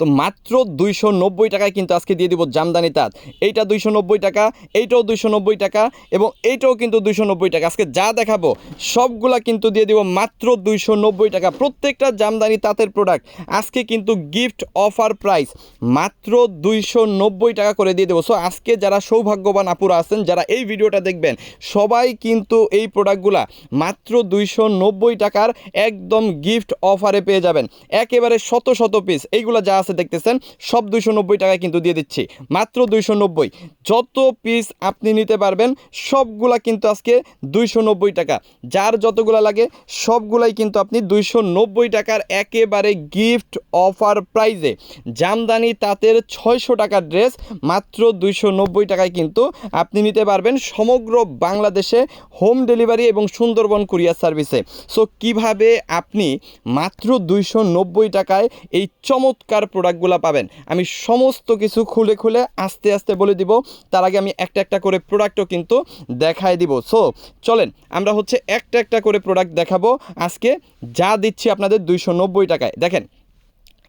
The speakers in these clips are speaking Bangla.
তো মাত্র দুইশো নব্বই টাকায় কিন্তু আজকে দিয়ে দিব জামদানি তাঁত। এইটা দুইশো নব্বই টাকা, এইটাও দুইশো নব্বই টাকা এবং এইটাও কিন্তু দুইশো নব্বই টাকা। আজকে যা দেখাবো, সবগুলা কিন্তু দিয়ে দিব মাত্র দুইশো নব্বই টাকা। প্রত্যেকটা জামদানি তাঁতের প্রোডাক্ট আজকে কিন্তু গিফট অফার প্রাইস মাত্র দুইশো নব্বই টাকা করে দিয়ে দেবো। সো আজকে যারা সৌভাগ্যবান আপুরা আছেন, যারা এই ভিডিওটা দেখবেন, সবাই কিন্তু এই প্রোডাক্টগুলা মাত্র দুইশো নব্বই টাকার একদম গিফট অফারে পেয়ে যাবেন। একেবারে শত শত পিস এইগুলো যা আছে, দেখতেছেন? সব দুইশো নব্বই টাকায় কিন্তু দিয়ে দিচ্ছি। মাত্র দুইশো নব্বই। যত পিস আপনি নিতে পারবেন, সবগুলা কিন্তু আজকে দুইশো নব্বই টাকা। যার যতগুলা লাগে, সবগুলাই কিন্তু আপনি দুইশো নব্বই টাকার একেবারে গিফট অফার প্রাইজে জামদানি তাঁতের ছয়শো টাকার ড্রেস মাত্র দুইশো নব্বই টাকায় কিন্তু আপনি নিতে পারবেন সমগ্র বাংলাদেশে হোম ডেলিভারি এবং সুন্দরবন কুরিয়ার সার্ভিসে সো কীভাবে আপনি মাত্র দুইশো নব্বই টাকায় এই চমৎকার প্রোডাক্টগুলো পাবেন। আমি সমস্ত কিছু খুলে খুলে আস্তে আস্তে বলে দিব। তার আগে আমি একটা একটা করে প্রোডাক্টও কিন্তু দেখায় দিব। সো চলেন, আমরা হচ্ছে একটা একটা করে প্রোডাক্ট দেখাবো। আজকে যা দিচ্ছি আপনাদের দুইশো নব্বই টাকায়। দেখেন,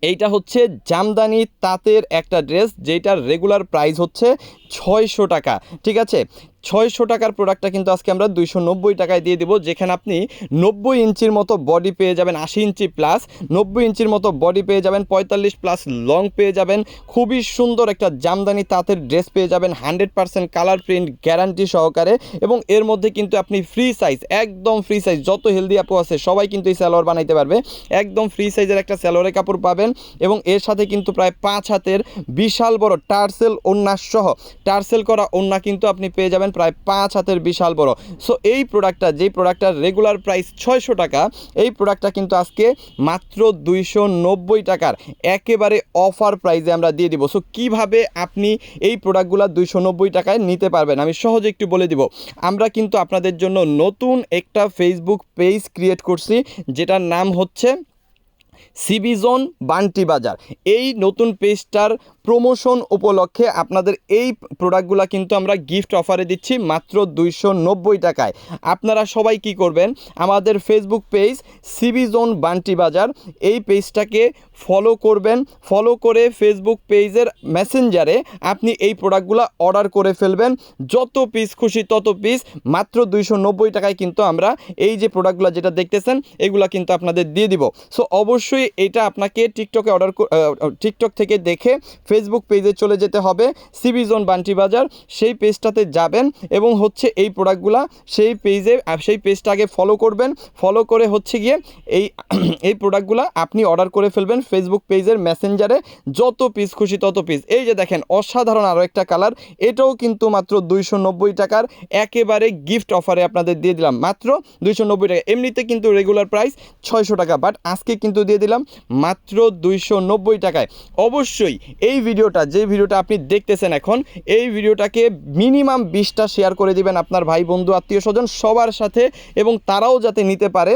এইটা হচ্ছে জামদানি তাঁতের একটা ড্রেস যেটার রেগুলার প্রাইস হচ্ছে ছয়শো টাকা। ঠিক আছে? ছয়শো টাকার প্রোডাক্টটা কিন্তু আজকে আমরা দুইশো নব্বই টাকায় দিয়ে দিব, যেখানে আপনি নব্বই ইঞ্চির মতো বডি পেয়ে যাবেন আশি ইঞ্চি প্লাস নব্বই ইঞ্চির মতো বডি পেয়ে যাবেন পঁয়তাল্লিশ প্লাস লং পেয়ে যাবেন, খুবই সুন্দর একটা জামদানি তাঁতের ড্রেস পেয়ে যাবেন hundred percent colour print guarantee সহকারে এবং এর মধ্যে কিন্তু আপনি ফ্রি সাইজ একদম ফ্রি সাইজ যত হেলদি আপু আছে, সবাই কিন্তু এই স্যালোয়ার বানাইতে পারবে, একদম ফ্রি সাইজের একটা স্যালোয়ারের কাপড় পাবেন এবং এর সাথে কিন্তু প্রায় পাঁচ হাতের বিশাল বড় টার্সেল ওন্নাস সহ, টার্সেল করা ওন্না কিন্তু আপনি পেয়ে যাবেন প্রায় পাঁচ হাতের বিশাল বড়। সো এই প্রোডাক্টটা যেই প্রোডাক্টটার রেগুলার প্রাইস ছয়শো টাকা, এই প্রোডাক্টটা কিন্তু আজকে মাত্র দুইশো নব্বই টাকার একেবারে অফার প্রাইসে আমরা দিয়ে দিব। সো কীভাবে আপনি এই প্রোডাক্টগুলো দুইশো নব্বই টাকায় নিতে পারবেন? আমি সহজে একটু বলে দিব। আমরা কিন্তু আপনাদের জন্য নতুন একটা ফেসবুক পেজ ক্রিয়েট করছি, যেটার নাম হচ্ছে সিবিজোন বান্টি বাজার। এই নতুন পেজটার প্রমোশন উপলক্ষে আপনাদের এই প্রোডাক্টগুলো কিন্তু আমরা গিফট অফারে দিচ্ছি মাত্র দুইশো নব্বই টাকায়। আপনারা সবাই কি করবেন? আমাদের ফেসবুক পেজ সিবিজোন বান্টি বাজার, এই পেজটাকে ফলো করবেন। ফলো করে ফেসবুক পেজের মেসেঞ্জারে আপনি এই প্রোডাক্টগুলো অর্ডার করে ফেলবেন। যত পিস খুশি তত পিস মাত্র দুইশো নব্বই টাকায় কিন্তু আমরা এই যে প্রোডাক্টগুলো যেটা দেখতেছেন, এগুলো কিন্তু আপনাদের দিয়ে দিব। সো অবশ্যই এটা আপনাকে টিকটকে অর্ডার টিকটক থেকে দেখে ফেসবুক পেজে চলে যেতে হবে সিবিজোন বান্টি বাজার সেই পেজটাতে যাবেন এবং হচ্ছে এই প্রোডাক্টগুলো সেই পেজে সেই পেজটা আগে ফলো করবেন। ফলো করে হচ্ছে গিয়ে এই এই প্রোডাক্টগুলো আপনি অর্ডার করে ফেলবেন ফেসবুক পেজের মেসেঞ্জারে যত পিস খুশি তত পিস এই যে দেখেন, অসাধারণ আরও একটা কালার এটাও কিন্তু মাত্র দুইশো নব্বই টাকার একেবারে গিফট অফারে আপনাদের দিয়ে দিলাম। মাত্র দুইশো নব্বই টাকা। এমনিতে কিন্তু রেগুলার প্রাইস ছয়শো টাকা বাট আজকে কিন্তু দিয়ে দিলাম মাত্র দুইশো নব্বই টাকায়। অবশ্যই এই ভিডিওটা যে ভিডিওটা আপনি দেখতেছেন এখন, এই ভিডিওটাকে মিনিমাম বিশটা শেয়ার করে দিবেন আপনার ভাই, বন্ধু আত্মীয় স্বজন সবার সাথে এবং তারাও যাতে নিতে পারে।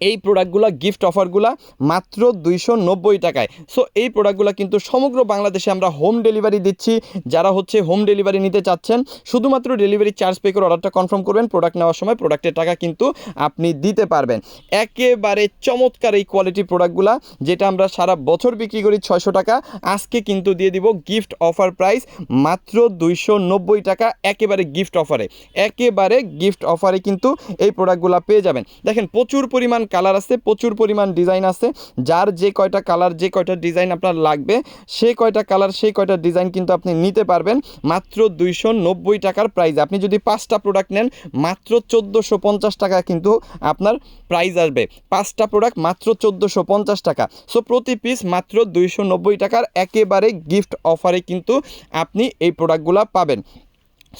এই প্রোডাক্টগুলো, গিফট অফারগুলো মাত্র দুইশো নব্বই টাকায়। সো এই প্রোডাক্টগুলো কিন্তু সমগ্র বাংলাদেশে আমরা হোম ডেলিভারি দিচ্ছি। যারা হচ্ছে হোম ডেলিভারি নিতে চাচ্ছেন, শুধুমাত্র ডেলিভারি চার্জ পে করে অর্ডারটা কনফার্ম করবেন। প্রোডাক্ট নেওয়ার সময় প্রোডাক্টের টাকা কিন্তু আপনি দিতে পারবেন। একেবারে চমৎকার এই কোয়ালিটি প্রোডাক্টগুলো, যেটা আমরা সারা বছর বিক্রি করি ছয়শো টাকা। আজকে কিন্তু দিয়ে দিব গিফট অফার প্রাইস মাত্র দুইশো নব্বই টাকা, একেবারে গিফট অফারে। একেবারে গিফট অফারে কিন্তু এই প্রোডাক্টগুলো পেয়ে যাবেন। দেখেন, প্রচুর পরিমাণ কালার আছে, প্রচুর পরিমাণ ডিজাইন আছে। যার যে কয়টা কালার, যে কয়টা ডিজাইন আপনার লাগবে সেই কয়টা কালার সেই কয়টা ডিজাইন কিন্তু আপনি নিতে পারবেন। মাত্র দুইশো নব্বই টাকার প্রাইস আপনি যদি পাঁচটা প্রোডাক্ট নেন, মাত্র চোদ্দোশো পঞ্চাশ টাকা কিন্তু আপনার প্রাইস আসবে। পাঁচটা প্রোডাক্ট মাত্র চোদ্দোশো পঞ্চাশ টাকা। সো প্রতি পিস মাত্র দুইশো নব্বই টাকার একেবারে গিফট অফারে কিন্তু আপনি এই প্রোডাক্টগুলো পাবেন।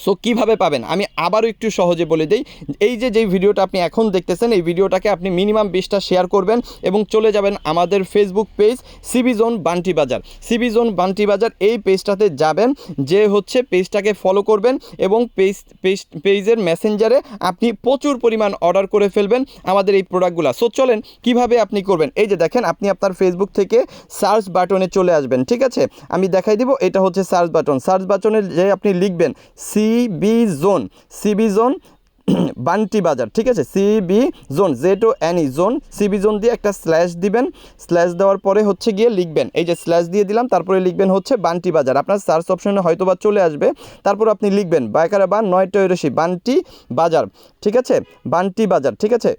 সো কীভাবে পাবেন? আমি আবারও একটু সহজে বলে দিই। এই যে, যেই ভিডিওটা আপনি এখন দেখতেছেন, এই ভিডিওটাকে আপনি মিনিমাম বিশটা শেয়ার করবেন এবং চলে যাবেন আমাদের Facebook page CB zone Bunty Bazar. CB zone Bunty Bazar, এই পেজটাতে যাবেন, যে হচ্ছে পেজটাকে ফলো করবেন এবং পেজ পেজ পেজের মেসেঞ্জারে আপনি প্রচুর পরিমাণ অর্ডার করে ফেলবেন আমাদের এই প্রোডাক্টগুলো সো চলেন, কীভাবে আপনি করবেন? এই যে, দেখেন, আপনি আপনার ফেসবুক থেকে সার্চ বাটনে চলে আসবেন, ঠিক আছে? আমি দেখাই দিব, এটা হচ্ছে সার্চ বাটন সার্চ বাটনে যে আপনি লিখবেন CB zone CB zone Bunty Bazar, ঠিক আছে? সিবি জোন জেটো অ্যানি জোন সিবি জোন দিয়ে একটা স্ল্যাশ দিবেন। স্ল্যাশ দেওয়ার পরে হচ্ছে গিয়ে লিখবেন। এই যে স্ল্যাশ দিয়ে দিলাম, তারপরে লিখবেন হচ্ছে বান্টি বাজার। আপনার সার্চ অপশনে হয়তো বা চলে আসবে। তারপর আপনি লিখবেন বায়কারা বা নয় টয়রসি বান্টি বাজার, ঠিক আছে? বান্টি বাজার, ঠিক আছে?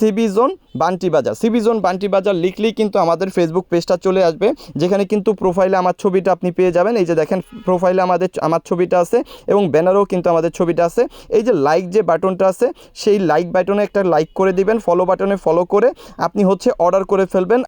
CB zone Bunty Bazar. CB zone Bunty বাজার লিখলেই কিন্তু আমাদের ফেসবুক পেজটা চলে আসবে। যেখানে কিন্তু প্রোফাইলে আমার ছবিটা আপনি পেয়ে যাবেন। এই যে দেখেন প্রোফাইলে আমাদের, আমার ছবিটা আছে এবং ব্যানারেও কিন্তু আমাদের ছবিটা আছে। এই যে লাইক যে বাটনটা আছে, সেই লাইক বাটনে একটা লাইক করে দিবেন ফলো বাটনে ফলো করে আপনি হচ্ছে অর্ডার করে ফেলবেন।